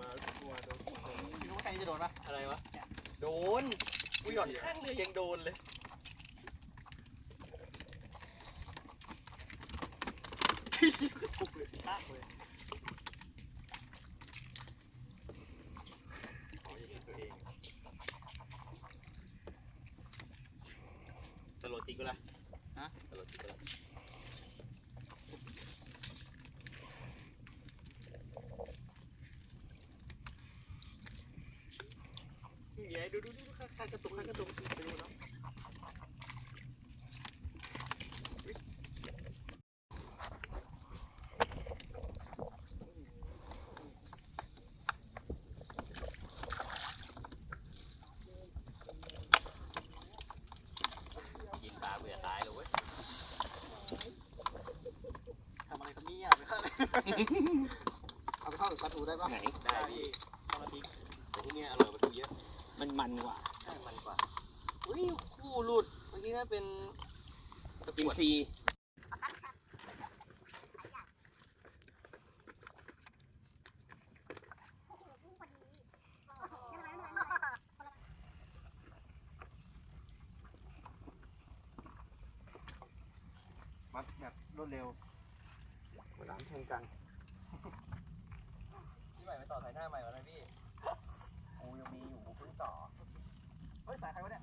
คิดจะโดนปะอะไรวะ โดน กูหย่อนข้างเรือยังโดนเลยกูเดตลกจริงกูละฮะตลกจริงกูละ เย้ดูดูดูข้ากระตุกข้ากระตุกไปดูแล้วยิงปลาเบื่อตายเลยทำอะไรกันเนี่ยไปข้างในเอาไปเข้ากับปลาทูได้ปะไหนได้พี่ปลาดิบแต่ที่เนี่ยอร่อยกว่าทูเยอะ มันมันกว่าใช่มันกว่าอุ้ยคู่หลุดเมื่อกี้น่าเป็นตะกกินรวดฟรีมัดแบบรวดเร็วน้ำแทงกันพี่ใหม่ไปต่อสายหน้าใหม่ก่อนนะพี่กูยังมีอยู่กูเพิ่ง ต่อ เฮ้ยสายใครวะเนี่ย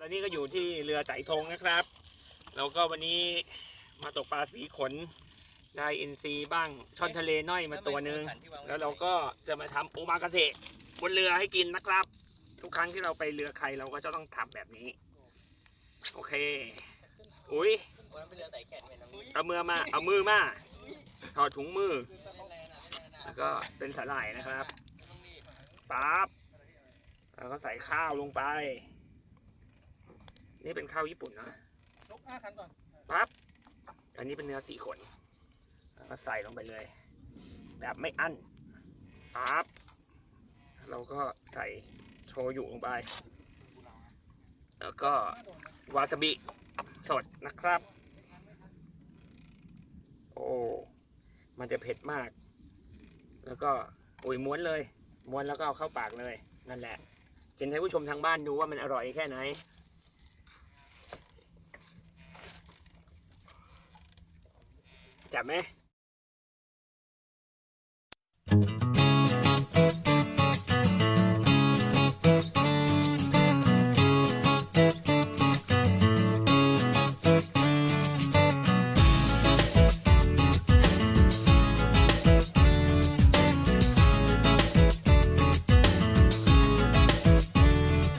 ตอนนี้ก็อยู่ที่เรือไต่ธงนะครับ แล้วก็วันนี้มาตกปลาสีขน ได้อินทรีบ้างช่อนทะเลน้อยมาตัวหนึ่งแล้วเราก็จะมาทำโอมากาเสะบนเรือให้กินนะครับ ทุกครั้งที่เราไปเรือใครเราก็จะต้องทำแบบนี้ โอเค อุ้ยวันนั้นไปเรือไต่แขนเว้ยน้องเอามือมา เอามือมา ถอดถุงมือ แล้วก็เป็นสาหร่ายนะครับ ปั๊บแล้วก็ใส่ข้าวลงไป นี่เป็นข้าวญี่ปุ่นนะยกห้าคันก่อนปั๊บอันนี้เป็นเนื้อสีขนแล้วก็ใส่ลงไปเลย แบบไม่อั้นปั๊บเราก็ใส่โชยุลงไป แล้วก็วาซาบิสดนะครับ โอ้ มันจะเผ็ดมาก แล้วก็อุยม้วนเลย ม้วนแล้วก็เอาเข้าปากเลยนั่นแหละกินให้ผู้ชมทางบ้านดูว่ามันอร่อยแค่ไหนจับไหม